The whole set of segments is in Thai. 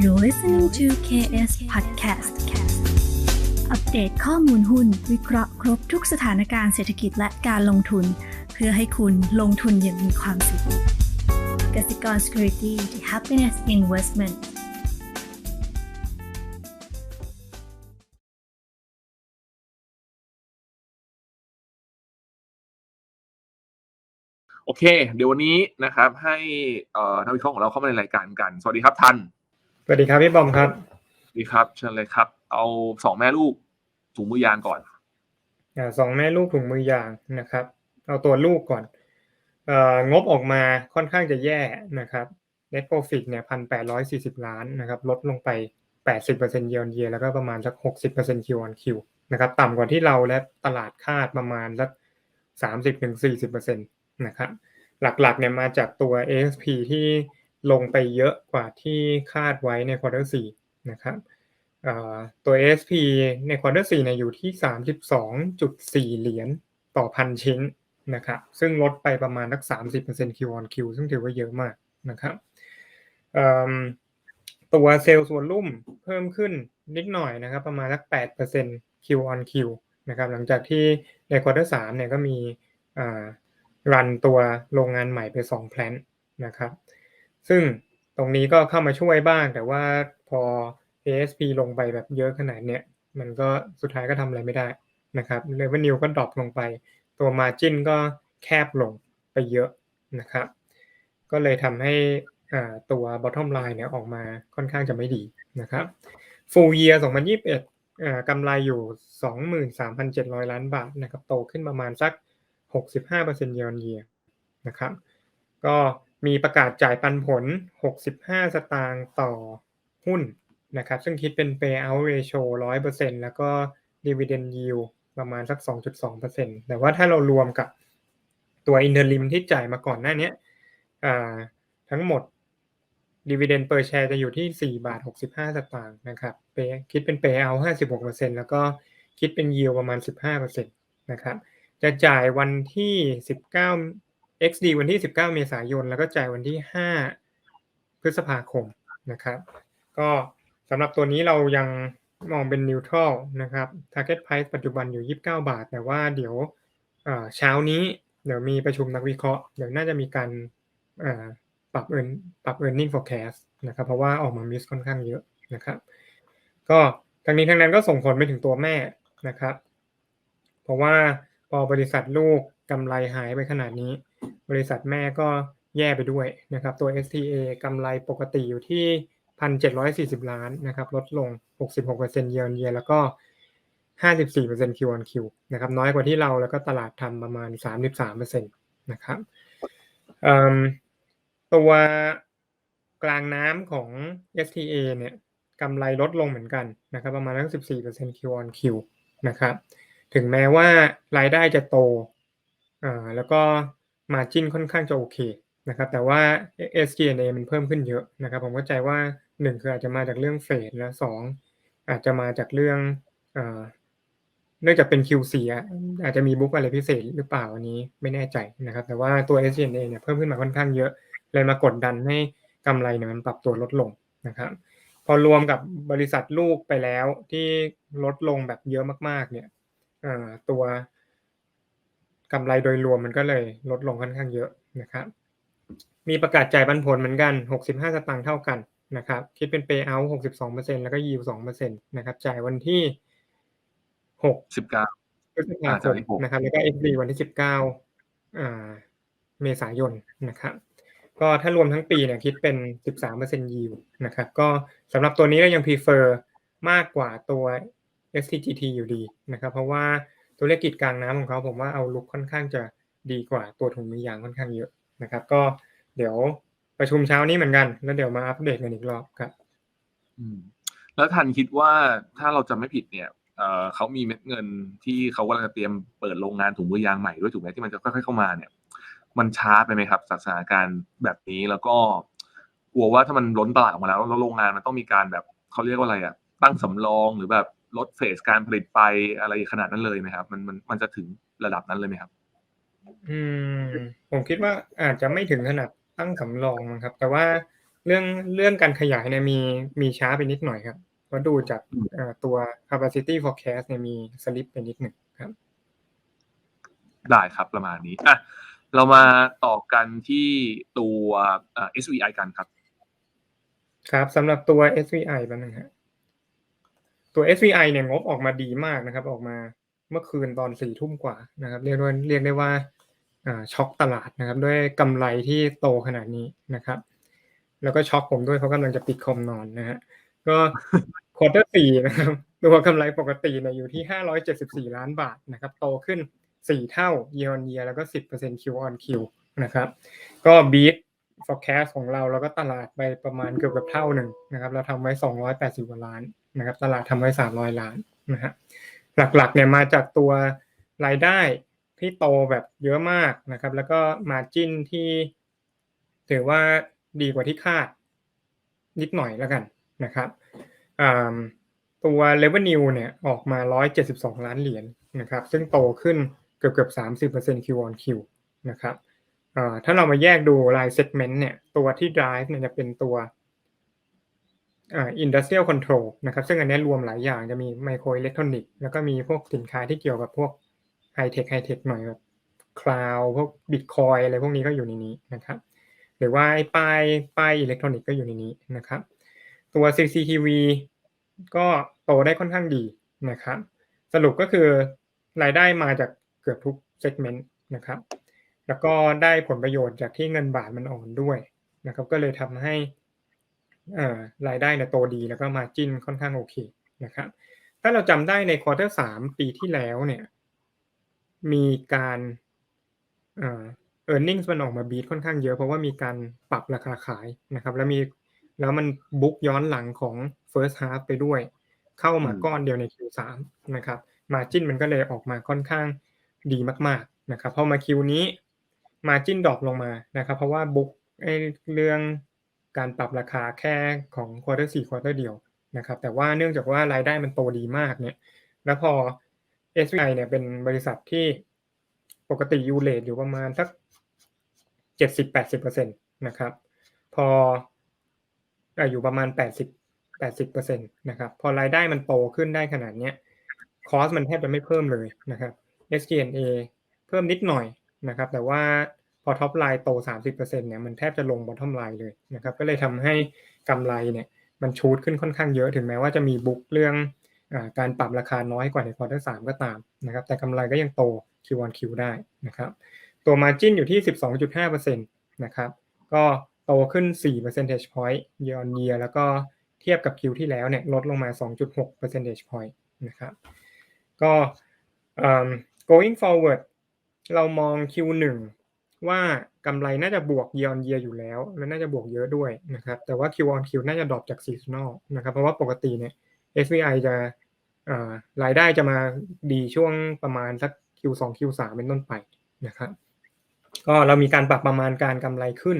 You're listening to KS Podcast อัปเดตข้อมูลหุ้น วิเคราะห์ครบทุกสถานการณ์เศรษฐกิจและการลงทุน เพื่อให้คุณลงทุนอย่างมีความสุขกสิกร Security The Happiness Investment โอเค เดี๋ยววันนี้นะครับ ให้นักวิเคราะห์ของเราเข้ามาในรายการกัน สวัสดีครับทัน วัสดีครับพี่บอมครับสวัสดีครับเชิญเลยครับ เอาสองแม่ลูกถุงมือยางก่อนอ่าสองแม่ลูกถุงมือยางนะครับ เอาตัวลูกก่อนเอ่องบออกมาค่อนข้างจะแย่นะครับ net profit เนี่ยพันแปดร้อยสี่สิบล้านนะครับ ลดลงไปแปดสิบเปอร์เซ็นต์ year on year แล้วก็ประมาณสักหกสิบเปอร์เซ็นต์ Q on Q นะครับ ต่ำกว่าที่เราและตลาดคาดประมาณสักสามสิบถึงสี่สิบเปอร์เซ็นต์นะครับ หลักๆเนี่ยมาจากตัว ASP ที่ ลงไปเยอะกว่าที่คาดไว้ใน quarter สี่นะครับตัว ASP ในควอเตอร์4เนี่ยอยู่ที่ 32.4 เหรียญต่อพันชิ้นนะครับซึ่งลดไปประมาณสัก 30% Q on Q ซึ่งถือว่าเยอะมากนะครับตัวเซลล์ส่วนรุ่มเพิ่มขึ้นนิดหน่อยนะครับ ประมาณสัก 8% Q on Q นะครับหลังจากที่ในควอเตอร์3เนี่ยก็มีรันตัวโรงงานใหม่ไป2แพลนนะครับ ซึ่งตรงนี้ก็เข้ามาช่วยบ้าง แต่ว่าพอ ASP ลงไปแบบเยอะขนาดเนี้ยมันก็สุดท้ายก็ทำอะไรไม่ได้นะครับ Revenue ก็ดรอปลงไป ตัว Margin ก็แคบลงไปเยอะนะครับ ก็เลยทำให้ตัว Bottom Line เนี่ยออกมาค่อนข้างจะไม่ดีนะครับ Full Year 2021อ่ากำไรอยู่ 23,700 ล้านบาทนะครับ โตขึ้นประมาณสัก 65% Year on Year นะครับ ก็ มีประกาศจ่ายปันผล 65 สตางค์ต่อหุ้นนะครับ ซึ่งคิดเป็น payout ratio 100%แล้วก็ dividend yield ประมาณสัก 2.2%แต่ว่าถ้าเรารวมกับตัว interim ที่จ่ายมาก่อนหน้านี้อ่าทั้งหมด dividend per share จะอยู่ที่ 4 บาท 65 สตางค์นะครับคิดเป็น payout 56%แล้วก็คิดเป็น yield ประมาณ 15%นะครับ จะจ่ายวันที่ 19 XD วันที่ 19 เมษายน แล้วก็จ่ายวันที่ 5 พฤษภาคมนะครับ ก็สำหรับตัวนี้เรายังมองเป็น neutral นะครับ target price ปัจจุบันอยู่ 29 บาท แต่ว่าเดี๋ยวเช้านี้เดี๋ยวมีประชุมนักวิเคราะห์ เดี๋ยวน่าจะมีการปรับ earn ปรับ earning forecast นะครับ เพราะว่าออกมา miss ค่อนข้างเยอะนะครับ ก็ทั้งนี้ทั้งนั้นก็ส่งผลไปถึงตัวแม่นะครับ เพราะว่า พอบริษัทลูกกำไรหายไปขนาดนี้ บริษัทแม่ก็แย่ไปด้วยนะครับตัว STA กำไรปกติอยู่ที่ 1,740 ล้านนะครับลดลง 66% year on year แล้วก็ 54% Q on Q นะครับน้อยกว่าที่เราแล้วก็ตลาดทำประมาณ 33%นะครับเอิ่มตัวกลางน้ำของ STA เนี่ยกำไรลดลงเหมือนกันนะครับประมาณทั้ง14% Q on Q นะครับ ถึงแม้ว่ารายได้จะโตแล้วก็ margin ค่อนข้างจะโอเคนะครับแต่ว่า SG&A มันเพิ่มขึ้นเยอะนะครับ ผมเข้าใจว่า 1 คืออาจจะมาจากเรื่องเฟดและ2อาจจะมาจากเรื่องเนื่องจากเป็น Q4 อาจจะมีบุ๊กอะไรพิเศษหรือเปล่าอันนี้ไม่แน่ใจนะครับ แต่ว่าตัว SG&A เนี่ยเพิ่มขึ้นมาค่อนข้างเยอะ เลยมากดดันให้กำไรเนี่ยมันปรับตัวลดลงนะครับ พอรวมกับบริษัทลูกไปแล้วที่ลดลงแบบเยอะมากๆเนี่ย ตัวกำไรโดยรวมมันก็เลยลดลงค่อนข้างเยอะนะครับ มีประกาศจ่ายปันผลเหมือนกัน 65 สตางค์เท่ากันนะครับ คิดเป็น payout 62%แล้วก็ yield 2%นะครับ จ่ายวันที่ 6 19พฤษภาคมนะครับ แล้วก็ XD วันที่ 19อ่าเมษายนนะครับ ก็ถ้ารวมทั้งปีเนี่ยคิดเป็น 13% yield นะครับ ก็สำหรับตัวนี้ก็ยัง prefer มากกว่าตัว STGT อยู่ดีนะครับ เพราะว่าธุรกิจกลางน้ำของเขาผมว่าเอาลุกค่อนข้างจะดีกว่าตัวถุงมือยางค่อนข้างเยอะนะครับ ก็เดี๋ยวประชุมเช้านี้เหมือนกัน แล้วเดี๋ยวมาอัปเดตกันอีกรอบครับแล้วทันคิดว่าถ้าเราจะไม่ผิดเนี่ยเอ่อเขามีเม็ดเงินที่เขากำลังจะเตรียมเปิดโรงงานถุงมือยางใหม่ด้วยถูกไหมที่มันจะค่อยๆเข้ามาเนี่ย มันช้าไปไหมครับสถานการณ์แบบนี้แล้วก็กลัวว่าถ้ามันล้นตลาดออกมาแล้วแล้วโรงงานมันต้องมีการแบบเขาเรียกว่าอะไรอะตั้งสำรองหรือแบบ ลดเฟสการผลิตไปอะไรขนาดนั้นเลยไหมครับ มันมันมันจะถึงระดับนั้นเลยไหมครับ อืม ผมคิดว่าอาจจะไม่ถึงขนาดตั้งสำรองนะครับ แต่ว่าเรื่องเรื่องการขยายเนี่ยมีมีช้าไปนิดหน่อยครับเพราะดูจากตัว capacity forecast เนี่ยมีสลิปไปนิดหนึ่งครับ ได้ครับประมาณนี้อะเรามาต่อกันที่ตัว SVI กันครับ ครับสำหรับตัว SVI แป๊บนึงฮะ ตัว SVI เนี่ยงบออกมาดีมากนะครับ ออกมาเมื่อคืนตอนสี่ทุ่มกว่านะครับ เรียกว่าเรียกได้ว่าช็อกตลาดนะครับ ด้วยกำไรที่โตขนาดนี้นะครับ แล้วก็ช็อกผมด้วยเพราะกำลังจะปิดคอมนอนนะฮะก็ควอเตอร์สี่นะครับตัวกำไรปกติเนี่ยอยู่ที่ห้าร้อยเจ็ดสิบสี่ล้านบาทนะครับ โตขึ้นสี่เท่า year on year แล้วก็สิบเปอร์เซ็นต์ Q on Q นะครับ ก็บีท forecast ของเราแล้วก็ตลาดไปประมาณเกือบกับเท่าหนึ่งนะครับ เราทำไว้280กว่าล้าน นะครับตลาดทำไว้300ล้านนะฮะหลักๆเนี่ยมาจากตัวรายได้ที่โตแบบเยอะมากนะครับ แล้วก็ margin ที่ถือว่าดีกว่าที่คาดนิดหน่อยแล้วกันนะครับตัว revenue เนี่ยออกมา 172 ล้านเหรียญนะครับ ซึ่งโตขึ้นเกือบเกือบ30% Q on Q นะครับถ้าเรามาแยกดูราย segment เนี่ยตัวที่ drive เนี่ยจะเป็นตัว อ่า industrial control นะครับซึ่งอันนี้รวมหลายอย่างจะมีไมโครอิเล็กทรอนิกส์แล้วก็มีพวกสินค้าที่เกี่ยวกับพวกไฮเทคไฮเทคหน่อยแบบคลาวพวกบิตคอยอะไรพวกนี้ก็อยู่ในนี้นะครับหรือว่าไอ้ป้ายป้ายอิเล็กทรอนิกส์ก็อยู่ในนี้นะครับ ตัว CCTV ก็โตได้ค่อนข้างดีนะครับ สรุปก็คือรายได้มาจากเกือบทุก segment นะครับ แล้วก็ได้ผลประโยชน์จากที่เงินบาทมันอ่อนด้วยนะครับ ก็เลยทำให้ รายได้เนี่ยโตดีแล้วก็มาจิ้นค่อนข้างโอเคนะครับ ถ้าเราจำได้ในควอเตอร์สามปีที่แล้วเนี่ย มีการเออ e a r n i n g มันออกมาบีทค่อนข้างเยอะ เพราะว่ามีการปรับราคาขายนะครับ แล้วมีแล้วมันบุ๊กย้อนหลังของ first half ไปด้วย เข้ามาก้อนเดียวใน Q3 นะครับมาจิ้นมันก็เลยออกมาค่อนข้างดีมากๆนะครับพอมาคิวนี้มาจิ้นดรอปลงมานะครับ เพราะว่าบุ๊กเรื่อง การปรับราคาแค่ของควอเตอร์สี่ควอเตอร์เดียวนะครับ แต่ว่าเนื่องจากว่ารายได้มันโตดีมากเนี่ย แล้วพอ SVI เนี่ยเป็นบริษัทที่ปกติยูเลตอยู่ประมาณสักเจ็ดสิบแปดสิบเปอร์เซ็นตนะครับ พออยู่ประมาณแปดสิบแปดสิบเปอร์เซ็นตนะครับ พอรายได้มันโตขึ้นได้ขนาดเนี้ยคอสมันแทบจะไม่เพิ่มเลยนะครับ SG&A เพิ่มนิดหน่อยนะครับ แต่ว่า พอท็อปไลน์โต 30%เนี่ยมันแทบจะลงบอททอมไลน์เลยนะครับก็เลยทำให้กำไรเนี่ยมันชูดขึ้นค่อนข้างเยอะถึงแม้ว่าจะมีบุ๊กเรื่องอการปรับราคาน้อยกว่าในควอเตอร์สก็ตามนะครับแต่กำไรก็ยังโต Q1 Q ได้นะครับตัว Margin อยู่ที่ 12.5%นะครับก็โตขึ้น 4 percentage point year on year แล้วก็เทียบกับ Q ที่แล้วเนี่ยลดลงมา 2.6 percentage point นะครับก็ going forward เรามอง Q1 ว่ากำไรน่าจะบวก year on year อยู่แล้ว และน่าจะบวกเยอะด้วยนะครับ แต่ว่า Q on Q น่าจะดรอปจาก seasonal นะครับ เพราะว่าปกติเนี่ย SVI จะรายได้จะมาดีช่วงประมาณสัก Q2 Q3 เป็นต้นไปนะครับ ก็เรามีการปรับประมาณการกำไรขึ้น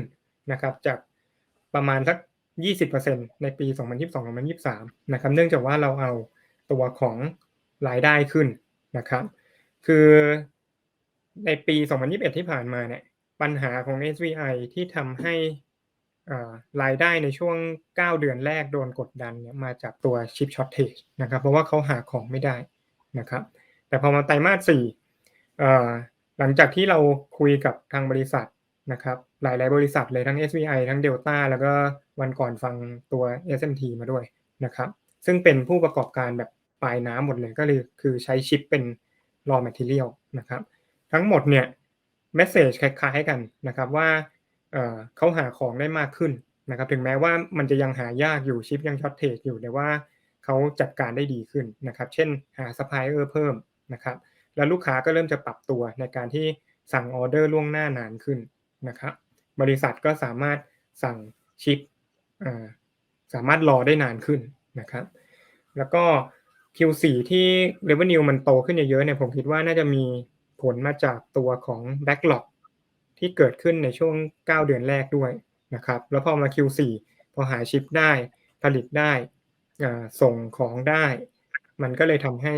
นะครับ จากประมาณสัก 20%ในปี 2022-2023 นะครับ เนื่องจากว่าเราเอาตัวของรายได้ขึ้นนะครับ คือในปี 2021 ที่ผ่านมาเนี่ย ปัญหาของ SVI ที่ทำให้รายได้ในช่วง 9 เดือนแรกโดนกดดันเนี่ยมาจากตัวชิปช็อตเทจนะครับ เพราะว่าเขาหาของไม่ได้นะครับ แต่พอมาไตรมาส4หลังจากที่เราคุยกับทางบริษัทนะครับ หลาย ๆ บริษัทเลยทั้ง SVI ทั้ง Delta แล้วก็วันก่อนฟังตัว SMT มาด้วยนะครับ ซึ่งเป็นผู้ประกอบการแบบปลายน้ำหมดเลยก็เลยคือใช้ชิปเป็น raw material นะครับ ทั้งหมดเนี่ย เมสเซจคล้ายๆกันนะครับว่าเขาหาของได้มากขึ้นนะครับถึงแม้ว่ามันจะยังหายากอยู่ชิปยังช็อตเทจอยู่แต่ว่าเขาจัดการได้ดีขึ้นนะครับ เช่นหาซัพพลายเออร์เพิ่มนะครับ แล้วลูกค้าก็เริ่มจะปรับตัวในการที่สั่งออเดอร์ล่วงหน้านานขึ้นนะครับ บริษัทก็สามารถสั่งชิปสามารถรอได้นานขึ้นนะครับ แล้วก็ Q4 ที่ revenue มันโตขึ้นเยอะๆเนี่ยผมคิดว่าน่าจะมี ผลมาจากตัวของ backlog ที่เกิดขึ้นในช่วง 9 เดือนแรกด้วยนะครับ แล้วพอมา Q4 พอหาชิปได้ผลิตได้ส่งของได้ มันก็เลยทำให้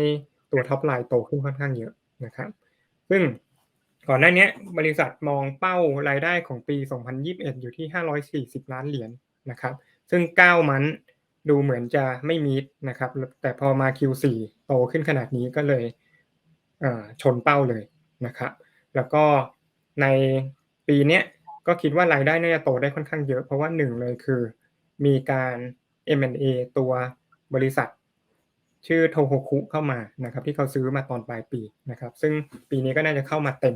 ตัวท็อปไลน์โตขึ้นค่อนข้างเยอะนะครับ ซึ่งก่อนหน้านี้บริษัทมองเป้ารายได้ของปี 2021 อยู่ที่ 540 ล้านเหรียญนะครับ ซึ่ง 9 มันดูเหมือนจะไม่มีนะครับ แต่พอมา Q4 โตขึ้นขนาดนี้ก็เลยชนเป้าเลย นะครับแล้วก็ในปีนี้ก็คิดว่ารายได้น่าจะโตได้ค่อนข้างเยอะ เพราะว่าหนึ่งเลยคือมีการ M&A ตัวบริษัท ชื่อโทโฮคุเข้ามานะครับ ที่เขาซื้อมาตอนปลายปีนะครับ ซึ่งปีนี้ก็น่าจะเข้ามาเต็ม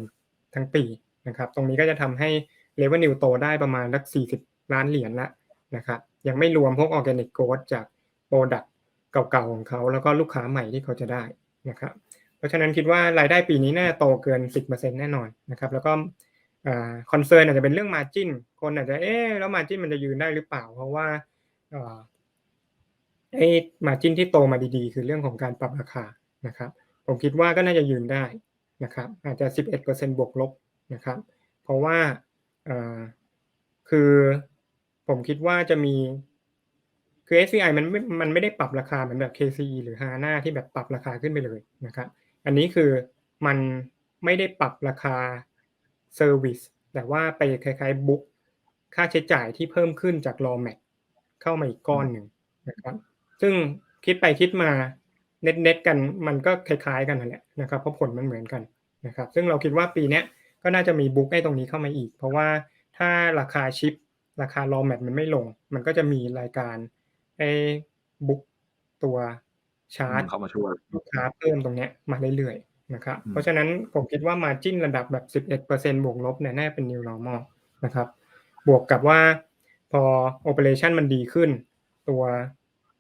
ทั้งปีนะครับ ตรงนี้ก็จะทำให้เ r เวนิวโตได้ประมาณสัก40 ล้านเหรียญละนะครับยังไม่รวมพวกออร์แกนิกโก w จากโปรดักเก่าๆของเขา แล้วก็ลูกค้าใหม่ที่เขาจะได้นะครับ เพราะฉะนั้นคิดว่ารายได้ปีนี้น่าจะโตเกิน 10%แน่นอนนะครับแล้วก็คอนเซิร์นอาจจะเป็นเรื่องมาจินคนอาจจะเอ๊แล้วมาจินมันจะยืนได้หรือเปล่า เพราะว่าไอ้มาจินที่โตมาดีๆ คือเรื่องของการปรับราคานะครับผมคิดว่าก็น่าจะยืนได้นะครับอาจจะ 11%บวกลบนะครับเพราะว่าคือผมคิดว่าจะมีคือ SCI มันไม่มันไม่ได้ปรับราคาเหมือนแบบ KCE หรือ HANA ที่แบบปรับราคาขึ้นไปเลยนะครับ อันนี้คือมันไม่ได้ปรับราคาเซอร์วิสแต่ว่าไปคล้ายๆบุ๊กค่าใช้จ่ายที่เพิ่มขึ้นจาก raw mat เข้ามาอีกก้อนหนึ่งนะครับ ซึ่งคิดไปคิดมาเน็ตเน็ตกันมันก็คล้ายๆกันนั่นแหละนะครับเพราะผลมันเหมือนกันนะครับ ซึ่งเราคิดว่าปีนี้ก็น่าจะมีบุ๊กให้ตรงนี้เข้ามาอีก เพราะว่าถ้าราคาชิป ราคารอแมทมันไม่ลง มันก็จะมีรายการไอ้บุ๊กตัว ชาร์จเข้ามาช่วยลูกค้าเพิ่มตรงนี้มาเรื่อยๆนะครับเพราะฉะนั้นผมคิดว่ามาจิ้นระดับแบบ 11%บวกลบเนี่ยน่าเป็น new normal นะครับ บวกกับว่าพอ operation มันดีขึ้น ตัว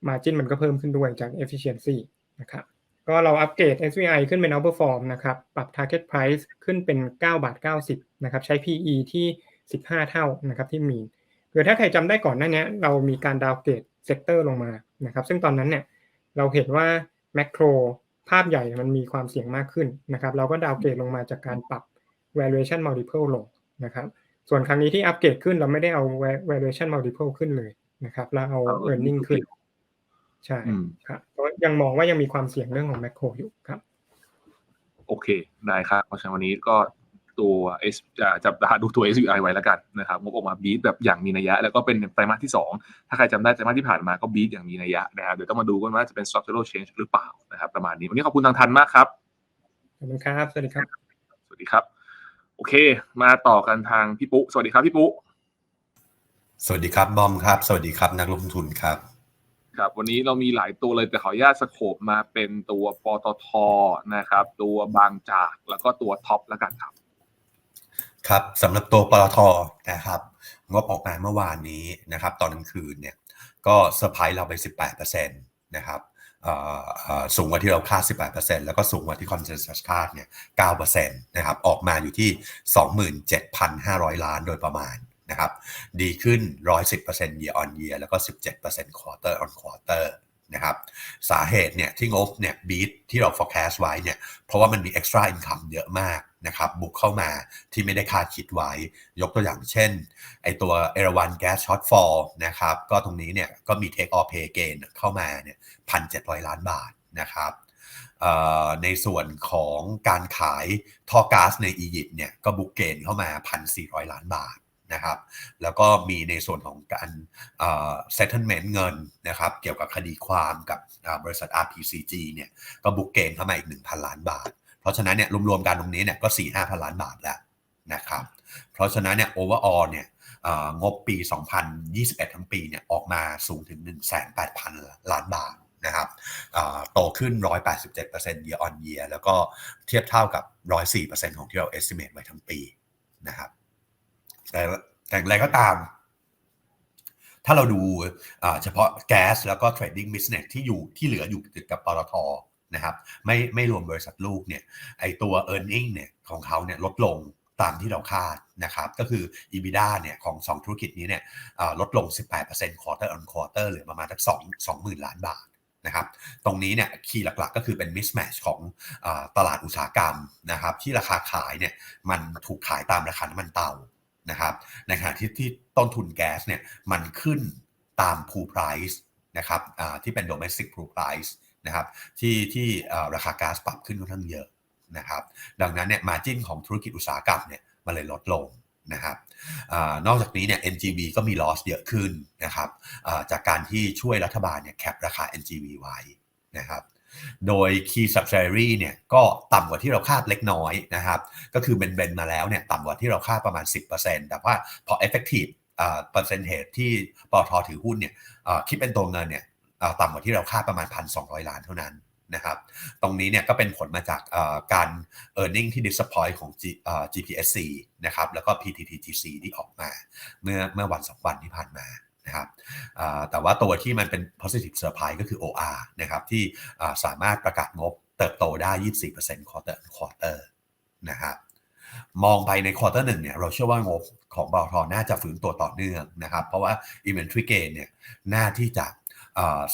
margin มันก็เพิ่มขึ้นด้วยจาก efficiency นะครับก็เราอัปเกรด SVI ขึ้นเป็น outperform นะครับ ปรับ target price ขึ้นเป็น 9 บาท 90 นะครับ ใช้ PE ที่ 15 เท่านะครับที่มีคือถ้าใครจำได้ก่อนหน้านี้เรามีการดาวเกรดเซกเตอร์ลงมานะครับ ซึ่งตอนนั้นเนี่ย เราเห็นว่าแมกโรภาพใหญ่มันมีความเสี่ยงมากขึ้นนะครับ เราก็ดาวเกรดลงมาจากการปรับ valuation multiple ลงนะครับ ส่วนครั้งนี้ที่อัปเกรดขึ้นเราไม่ได้เอา valuation multiple ขึ้นเลยนะครับ เราเอา earning ขึ้น ใช่ครับก็ยังมองว่ายังมีความเสี่ยงเรื่องของแมคโครอยู่ครับ โอเค ได้ครับ เพราะฉะนั้นวันนี้ก็ ตัว S จับตาดูตัว SUI ไว้แล้วกันนะครับงบออกมาบีทแบบอย่างมีนัยยะ แล้วก็เป็นไตรมาสที่ 2 ถ้าใครจำได้ไตรมาสที่ผ่านมาก็บีทอย่างมีนัยยะนะครับเดี๋ยวต้องมาดูกันว่าจะเป็น structural change หรือเปล่านะครับประมาณนี้วันนี้ขอบคุณทางทันมากครับขอบคุณครับ สวัสดีครับ สวัสดีครับ โอเค มาต่อกันทางพี่ปุ๊สวัสดีครับพี่ปุ๊สวัสดีครับบอมครับ สวัสดีครับนักลงทุนครับครับวันนี้เรามีหลายตัวเลยแต่ขออนุญาตสโคบมาเป็นตัวปตทนะครับ ตัวบางจากแล้วก็ตัวท็อปแล้วกันครับ ครับสำหรับตัวปตทนะครับงบออกมาเมื่อวานนี้นะครับตอนกลางคืนเนี่ยก็เซอร์ไพรส์เราไป 18%นะครับสูงกว่าที่เราคาด 18%แล้วก็สูงกว่าที่คอนเซนแซสคาดเนี่ย 9%นะครับ ออกมาอยู่ที่ 27,500 ล้านโดยประมาณนะครับ ดีขึ้น 110% year on year แล้วก็ 17% quarter on quarter นะครับสาเหตุเนี่ยที่งบเนี่ยบีทที่เรา forecast ไว้เนี่ยเพราะว่ามันมี extra income เยอะมากนะครับบุกเข้ามาที่ไม่ได้คาดคิดไว้ ยกตัวอย่างเช่นไอตัวเอราวันแก๊สช็อตฟอลนะครับก็ตรงนี้เนี่ยก็มี take or pay gain เข้ามาเนี่ยพันเจ็ดร้อยล้านบาทนะครับในส่วนของการขายท่อก๊าซในอียิปต์เนี่ยก็บุกเกนเข้ามา 1,400 ล้านบาท นะครับ แล้วก็มีในส่วนของการ settlement เงินนะครับ เกี่ยวกับคดีความกับบริษัท RPCG เนี่ยก็บุกเกนเข้ามาอีก 1,000 ล้านบาท เพราะฉะนั้นเนี่ยรวมๆกันตรงนี้เนี่ยก็ 4 5,000ล้านบาทแล้วนะครับ เพราะฉะนั้นเนี่ย overall เนี่ยงบปี 2021 ทั้งปีเนี่ยออกมาสูงถึง 18,000 ล้านบาทนะครับโตขึ้น 187% year on year แล้วก็เทียบเท่ากับ 104%ของที่เรา estimate ไว้ทั้งปีนะครับ แต่แต่อะไรก็ตาม ถ้าเราดูเฉพาะแก๊สแล้วก็เทรดดิ้งบิสเนสที่อยู่ที่เหลืออยู่ติดกับปตทนะครับ ไม่ไม่รวมบริษัทลูกเนี่ยไอตัว e a r n i n g เนี่ยของเขาเนี่ยลดลงตามที่เราคาดนะครับก็คือ EBITDA เนี่ยของ 2 ธุรกิจนี้เนี่ยลดลง 18% quarter on quarter เหลือประมาณสัก2 20,000 ล้านบาทนะครับตรงนี้เนี่ยคีย์หลักๆก็คือเป็น mismatch ของอตลาดอุตสาหกรรมนะครับที่ราคาขายเนี่ยมันถูกขายตามราคาน้ำมันเตา นะครับในขณะที่ที่ต้นทุนแก๊สเนี่ยมันขึ้นตาม pool price นะครับที่เป็น domestic pool price นะครับที่ที่ราคาก๊าซปรับขึ้นค่อนข้างเยอะนะครับดังนั้นเนี่ย margin ของธุรกิจอุตสาหกรรมเนี่ยมันเลยลดลงนะครับอนอกจากนี้เนี่ย NGV ก็มี loss เยอะขึ้นนะครับจากการที่ช่วยรัฐบาลเนี่ยแคปราคา NGV ไว้นะครับ โดย Key Subsidiary เนี่ยก็ต่ำกว่าที่เราคาดเล็กน้อยนะครับ ก็คือเบนเบนมาแล้วเนี่ยต่ำกว่าที่เราคาดประมาณ 10%แต่ว่าพอ effective เปอร์เซ็นต์เที่ปตทถือหุ้นเนี่ยคิดเป็นตัวเงินเนี่ยต่ำกว่าที่เราคาดประมาณ 1,200 ล้านเท่านั้นนะครับ ตรงนี้เนี่ยก็เป็นผลมาจากการ e a r n i n g ที่ disappoint ของ G, GPSC นะครับ แล้วก็ PTTGC ที่ออกมา เมื่อเมื่อวันสองวันที่ผ่านมา นะครับแต่ว่าตัวที่มันเป็น positive surprise ก็คือ OR นะครับที่สามารถประกาศงบเติบโตได้ 24% quarter quarter นะครับมองไปในควอเตอร์หนึ่งเนี่ยเราเชื่อว่างบของบลทน่าจะฝืนตัวต่อเนื่องนะครับ เพราะว่า inventory gain เนี่ยน่าที่จะ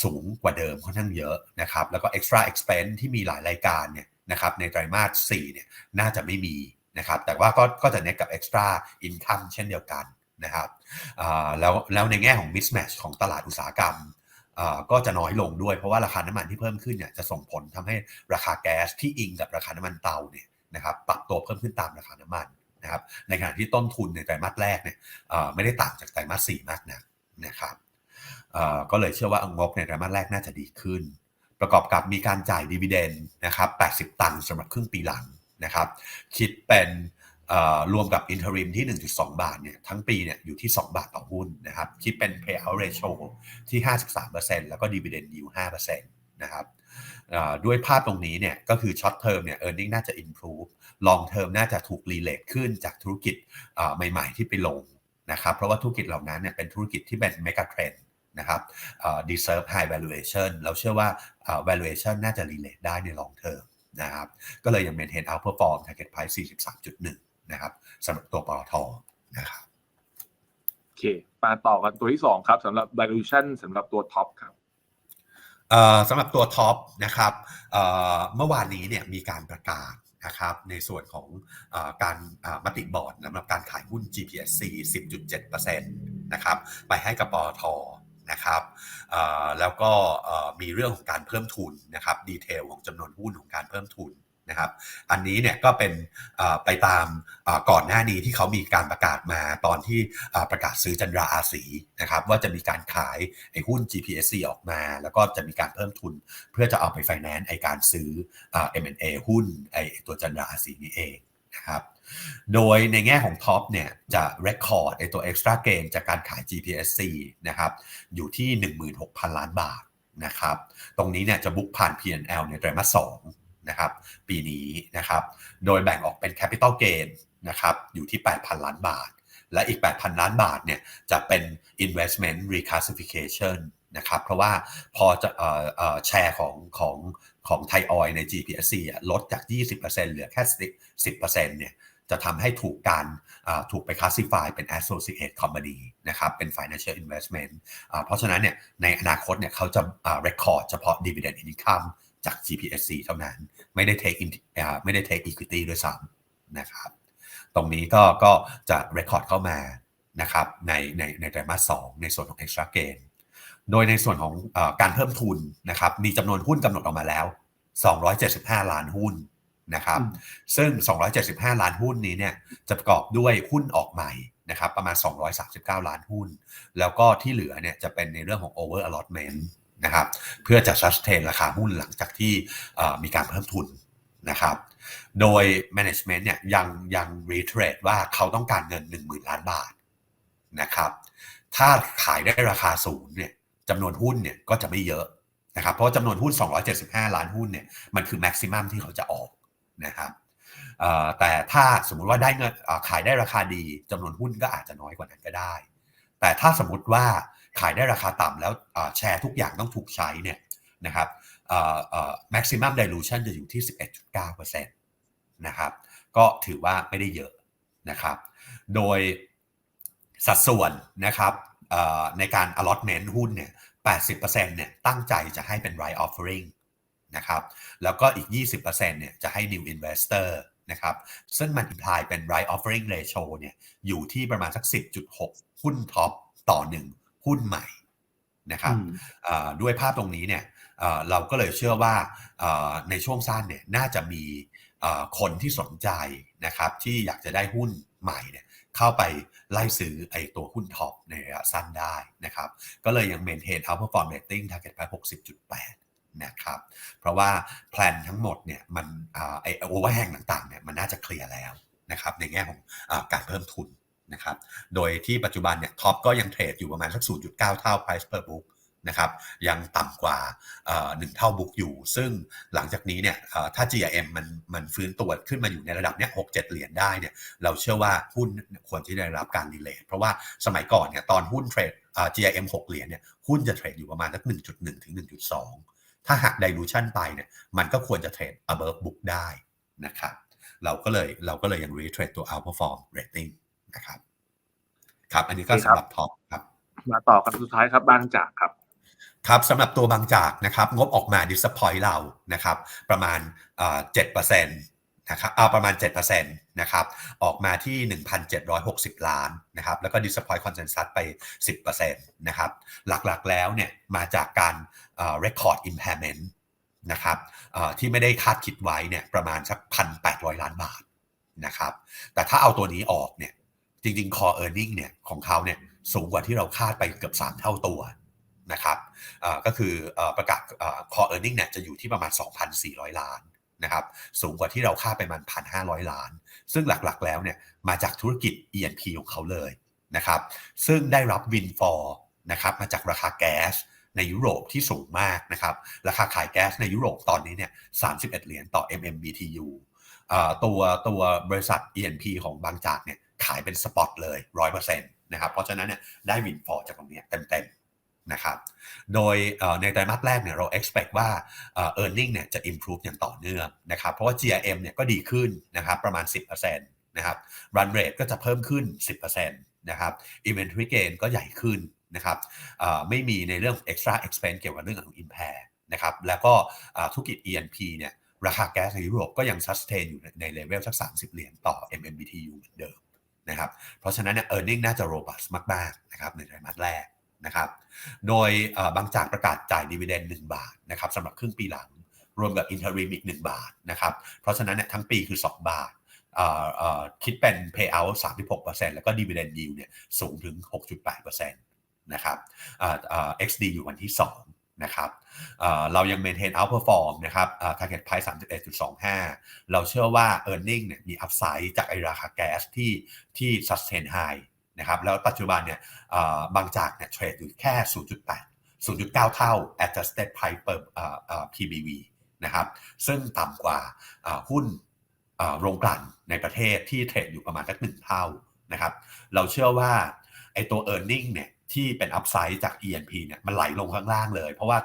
สูงกว่าเดิมค่อนข้างเยอะนะครับ แล้วก็ extra expense ที่มีหลายรายการเนี่ยนะครับในไตรมาส4เนี่ยน่าจะไม่มีนะครับ แต่ว่าก็ก็จะเน็ตกับ extra income เช่นเดียวกัน นะครับแล้วแล้วในแง่ของ mismatch ของตลาดอุตสาหกรรมก็จะน้อยลงด้วยเพราะว่าราคาน้ำมันที่เพิ่มขึ้นเนี่ยจะส่งผลทำให้ราคาแก๊สที่อิงกับราคาน้ำมันเตาเนี่ยนะครับปรับตัวเพิ่มขึ้นตามราคาน้ำมันนะครับในขณะที่ต้นทุนในไตรมาสแรกเนี่ยไม่ได้ต่างจากไตรมาส4มากนักนะครับก็เลยเชื่อว่างบในไตรมาสแรกน่าจะดีขึ้น ประกอบกับมีการจ่ายดีเวเดนนะครับ 80 ตังค์สำหรับครึ่งปีหลังนะครับ คิดเป็น รวมกับอินเทอริมที่ 1.2 บาทเนี่ยทั้งปีเนี่ยอยู่ที่ 2 บาทต่อหุ้นนะครับคิดเป็น payout ratio ที่ 53%แล้วก็ดีเวเดนยิว5%นะครับด้วยภาพตรงนี้เนี่ยก็คือช็อตเทอมเนี่ยเออร์เน็งน่าจะ improve ลองเทอมน่าจะถูกรีเลทขึ้นจากธุรกิจใหม่ๆที่ไปลงนะครับเพราะว่าธุรกิจเหล่านั้นเนี่ยเป็นธุรกิจที่เป็น mega trend นะครับ deserve high valuation เราเชื่อว่า valuation น่าจะ relate ได้ใน long term นะครับ ก็เลยยัง maintain outperform target price 43.1 นะครับสำหรับตัวปตทนะครับโอเค มาต่อกันตัวที่2ครับสำหรับ valuation สำหรับตัวท็อปครับสำหรับตัวท็อปนะครับเมื่อวานนี้เนี่ยมีการประกาศนะครับในส่วนของอการมติบอร์ดสำหรับการขายหุ้น GPSC 10.7%นะครับไปให้กับปตทนะครับแล้วก็มีเรื่องของการเพิ่มทุนนะครับดีเทลของจำนวนหุ้นของการเพิ่มทุน นะครับ อันนี้เนี่ยก็เป็นไปตามก่อนหน้านี้ที่เขามีการประกาศมาตอนที่ประกาศซื้อจันราอาศีนะครับว่าจะมีการขายไอ้หุ้น GPSC ออกมา แล้วก็จะมีการเพิ่มทุนเพื่อจะเอาไปไฟแนนซ์ไอ้การซื้อ M&A หุ้นไอ้ตัวจันราอาศีนี้เองนะครับโดยในแง่ของท็อปเนี่ยจะ record ไอตัว extra gain จากการขาย GPSC นะครับอยู่ที่ 16,000 ล้านบาทนะครับ ตรงนี้เนี่ยจะบุ๊กผ่าน P&L ในไตรมาส2 นะครับปีนี้นะครับโดยแบ่งออกเป็น capital gain นะครับอยู่ที่ 8,000 ล้านบาท และอีก 8,000 ล้านบาทเนี่ยจะเป็น investment reclassification นะครับเพราะว่าพอจะแชร์ของของของไทยออยใน GPSC ลดจาก 20%เหลือแค่ 10%เนี่ยจะทำให้ถูกการถูกไป classify เป็น associate company นะครับ เป็น financial investment เพราะฉะนั้นเนี่ยในอนาคตเนี่ยเขาจะ record เฉพาะ dividend income จาก GPSC เท่านั้น ไม่ได้ take in ไม่ได้ take equity ด้วยซ้ำนะครับ ตรงนี้ก็ก็จะ record เข้ามานะครับในในในไตรมาส2ในส่วนของ extra gain โดยในส่วนของอการเพิ่มทุนนะครับ มีจำนวนหุ้นกำหนดออกมาแล้ว 275 ล้านหุ้นนะครับ ซึ่ง 275 ล้านหุ้นนี้เนี่ยจะประกอบด้วยหุ้นออกใหม่นะครับ ประมาณ 239 ล้านหุ้น แล้วก็ที่เหลือเนี่ยจะเป็นในเรื่องของ over allotment นะครับเพื่อจะ sustain ราคาหุ้นหลังจากที่มีการเพิ่มทุนนะครับโดย management เนี่ยยังยัง reiterate ว่าเขาต้องการเงิน 10,000 ล้านบาทนะครับถ้าขายได้ราคาสูงเนี่ยจำนวนหุ้นเนี่ยก็จะไม่เยอะนะครับเพราะจำนวนหุ้น 275 ล้านหุ้นเนี่ยมันคือ maximum ที่เขาจะออกนะครับแต่ถ้าสมมุติว่าได้เงินขายได้ราคาดีจำนวนหุ้นก็อาจจะน้อยกว่านั้นก็ได้ แต่ถ้าสมมติว่า ขายได้ราคาต่ำแล้วแชร์ทุกอย่างต้องถูกใช้เนี่ยนะครับ maximum dilution จะอยู่ที่ 11.9%นะครับ ก็ถือว่าไม่ได้เยอะนะครับ โดยสัดส่วนนะครับในการ allotment หุ้นเนี่ย 80%เนี่ยตั้งใจจะให้เป็น right offering นะครับ แล้วก็อีก 20%เนี่ยจะให้ new investor นะครับ ซึ่งมัน imply เป็น right offering ratio เนี่ยอยู่ที่ประมาณสัก 10.6 หุ้นท็อปต่อ 1 หุ้นใหม่นะครับด้วยภาพตรงนี้เนี่ยเราก็เลยเชื่อว่าในช่วงสั้นเนี่ยน่าจะมีคนที่สนใจนะครับที่อยากจะได้หุ้นใหม่เนี่ยเข้าไปไล่ซื้อไอตัวหุ้นท็อปในระยะสั้นได้นะครับ ก็เลยยังเมนเทน outperform rating target ไป60.8นะครับ เพราะว่าแพลนทั้งหมดเนี่ยมันอาไอโอเวอร์แฮงต่างๆเนี่ยมันน่าจะเคลียร์แล้วนะครับในแง่ของอาการเพิ่มทุน นะครับ โดยที่ปัจจุบันเนี่ยท็อปก็ยังเทรดอยู่ประมาณสัก 0.9 เท่า price per book นะครับยังต่ำกว่าหนึ่งเท่าบุ๊กอยู่ ซึ่งหลังจากนี้เนี่ยถ้า GRM มันมันฟื้นตัวขึ้นมาอยู่ในระดับเนี้ยหกเจ็ดเหรียญได้เนี่ยเราเชื่อว่าหุ้นควรที่ได้รับการรีเลทเพราะว่าสมัยก่อนเนี่ยตอนหุ้นเทรด GRM 6เหรียญเนี่ยหุ้นจะเทรดอยู่ประมาณสัก1.1ถึง1.2ถ้าหัก dilution ไปเนี่ยมันก็ควรจะเทรด above book ได้นะครับเราก็เลยเราก็เลยยัง retrade ตัว outperform rating นะครับ ครับ อันนี้ก็สำหรับท็อปครับ มาต่อกันสุดท้ายครับบางจากครับครับสำหรับตัวบางจากนะครับงบออกมา disappoint เรานะครับ ประมาณเจ็ดเปอร์เซ็นต์นะครับเอาประมาณ7%นะครับออกมาที่ 1,760 ล้านนะครับแล้วก็ disappoint consensus ไป 10%นะครับหลักๆแล้วเนี่ยมาจากการ record impairment นะครับที่ไม่ได้คาดคิดไว้เนี่ยประมาณสัก 1,800 ล้านบาทนะครับแต่ถ้าเอาตัวนี้ออกเนี่ย จริงๆ core earning เนี่ยของเขาเนี่ยสูงกว่าที่เราคาดไปเกือบ 3 เท่าตัวนะครับก็คือประกาศ core earning เนี่ยจะอยู่ที่ประมาณ 2,400 ล้านนะครับสูงกว่าที่เราคาดไปมัน 1,500 ล้าน ซึ่งหลักๆแล้วเนี่ยมาจากธุรกิจ E&P ของเขาเลยนะครับซึ่งได้รับวินฟอร์นะครับมาจากราคาแก๊สในยุโรปที่สูงมากนะครับราคาขายแก๊สในยุโรปตอนนี้เนี่ย 31 เหรียญต่อ MMBTU ตัวตัวบริษัท E&P ของบางจากเนี่ย ขายเป็นสปอตเลย100%นะครับเพราะฉะนั้นเนี่ยได้วินฟอร์จากตรงนี้เต็มๆนะครับโดยในไตรมาสแรกเนี่ยเรา expect ว่า e a r n i n g เนี่ยจะ improve อย่างต่อเนื่องนะครับเพราะว่า GRM เนี่ยก็ดีขึ้นนะครับประมาณ 10%นะครับ run rate ก็จะเพิ่มขึ้น 10%นะครับ inventory gain ก็ใหญ่ขึ้นนะครับไม่มีในเรื่อง extra expense เกี่ยวกับเรื่องของ impair นะครับแล้วก็ธุรกิจ E&P เนี่ยราคาแก๊สในยุโรปก็ยัง sustain อยู่ในเลเวลสัก 30 เหรียญต่อ MMBTU เหมือนเดิม นะครับ เพราะฉะนั้นเนี่ย earning น่าจะ robust มากๆนะครับในไตรมาสแรกนะครับ โดยบางจากประกาศจ่ายดีเวเดน1บาทนะครับสำหรับครึ่งปีหลัง รวมกับอินเทอร์ m อีก 1 บาทนะครับ เพราะฉะนั้นเนี่ยทั้งปีคือ 2 บาทคิดเป็น payout 36%แล้วก็ dividend yield เนี่ยสูงถึง 6.8%นะครับ XD อยู่วันที่ 2 นะครับเรายัง maintain outperform นะครับ target price 31.25 เราเชื่อว่า earning เนี่ยมี upside จากไอราคาแก๊สที่ที่ sustain high นะครับแล้วปัจจุบันเนี่ยบางจากเนี่ยเทรดอยู่แค่ 0.8 0.9 เท่า adjusted price per PBV นะครับซึ่งต่ำกว่าหุ้นโรงกลั่นในประเทศที่เทรดอยู่ประมาณสักหนึ่งเท่านะครับเราเชื่อว่าไอตัว e a r n i n g เนี่ย ที่เป็น upside จาก E&P เนี่ยมันไหลลงข้างล่างเลย เพราะว่า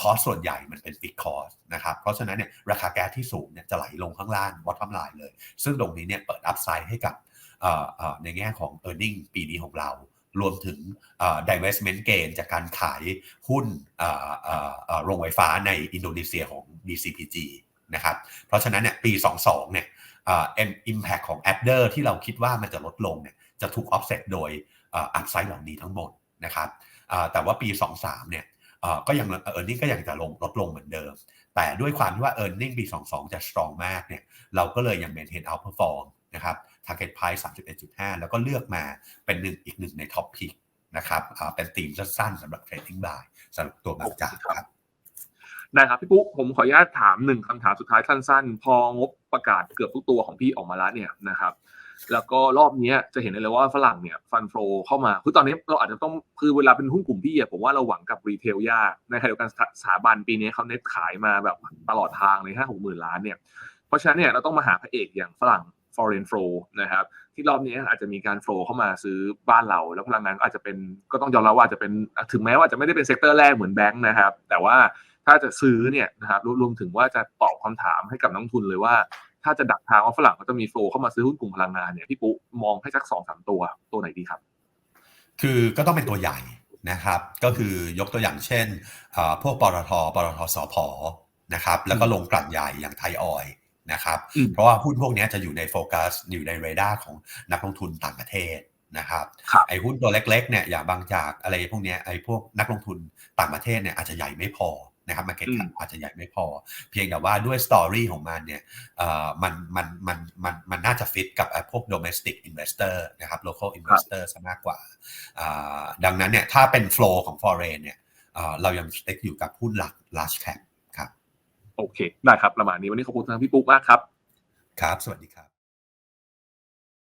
คอสส่วนใหญ่มันเป็น fixed cost นะครับ เพราะฉะนั้นเนี่ยราคาแก๊สที่สูงเนี่ยจะไหลลงข้างล่าง bottom line เลย ซึ่งตรงนี้เนี่ยเปิด upside ให้กับในแง่ของ e a r n i n g ปีนี้ของเรา รวมถึง divestment gain จากการขายหุ้นโรงไฟฟ้าในอินโดนีเซียของ DCPG นะครับ เพราะฉะนั้นเนี่ยปี 22 เนี่ย impact ของ adder ที่เราคิดว่ามันจะลดลงเนี่ยจะถูก offset โดย upside เหล่านี้ทั้งหมดนะครับแต่ว่าปี 23 เนี่ยก็ยัง earning ก็ยังจะลงลดลงเหมือนเดิม แต่ด้วยความที่ว่า earning ปี 22 จะ strong มากเนี่ยเราก็เลยยัง maintain outperform นะครับ target price 31.5 แล้วก็เลือกมาเป็นหนึ่งอีกหนึ่งใน top pick นะครับเป็นธีมสั้นๆสำหรับ trading buy สำหรับตัวบางจากครับได้ครับพี่ปุ๊ผมขออนุญาตถามหนึ่งคำถามสุดท้ายสั้นๆ พองบประกาศเกือบทุกตัวของพี่ออกมาแล้วเนี่ยนะครับ แล้วก็รอบนี้จะเห็นเลยว่าฝรั่งเนี่ยฟันโฟเข้ามาคือตอนนี้เราอาจจะต้องคือเวลาเป็นหุ้นกลุ่มพี่อะผมว่าเราหวังกับรีเทลยากในขณะเดียวกันสถาบันปีนี้เขาเน็ตขายมาแบบตลอดทางเลยห้าหกหมื่นล้านเนี่ยเพราะฉะนั้นเนี่ยเราต้องมาหาพระเอกอย่างฝรั่ง foreign flow นะครับที่รอบนี้อาจจะมีการ flow เข้ามาซื้อบ้านเรา แล้วพลังงานก็อาจจะเป็นก็ต้องยอมรับว่าจะเป็นถึงแม้ว่าจะไม่ได้เป็นเซกเตอร์แรกเหมือนแบงค์นะครับ แต่ว่าถ้าจะซื้อเนี่ยนะครับรวมถึงว่าจะตอบคำถามให้กับนักทุนเลยว่า ถ้าจะดักทางว่าฝรั่งเขาจะมีโฟลเข้ามาซื้อหุ้นกลุ่มพลังงานเนี่ยพี่ปุ๊มองให้สักสองสามตัวตัวไหนดีครับ คือก็ต้องเป็นตัวใหญ่นะครับ ก็คือยกตัวอย่างเช่นพวกปตทปตทสพนะครับ แล้วก็ลงกลั่นใหญ่อย่างไทยออยนะครับ เพราะว่าหุ้นพวกนี้จะอยู่ในโฟกัสอยู่ในเรดาร์ของนักลงทุนต่างประเทศนะครับไอ้หุ้นตัวเล็กๆเนี่ยอย่างบางจากอะไรพวกนี้ไอ้พวกนักลงทุนต่างประเทศเนี่ยอาจจะใหญ่ไม่พอ นะครับ market อื cap มอาจจะใหญ่ไม่พอ เพียงแต่ว่าด้วยสตอรี่ของมันเนี่ยเอ่อมันมันมันมันมันน่าจะฟิตกับไอ้พวก domestic investor นะครับ local investor ซะมากกว่าอ่าดังนั้นเนี่ยถ้าเป็น flow ของ foreign เนี่ยเอ่อเรายัง stick อยู่กับหุ้นหลัก large cap ครับ โอเค ได้ครับ ประมาณนี้วันนี้ขอบคุณทางพี่ปุ๊กมากครับ ครับ สวัสดีครับ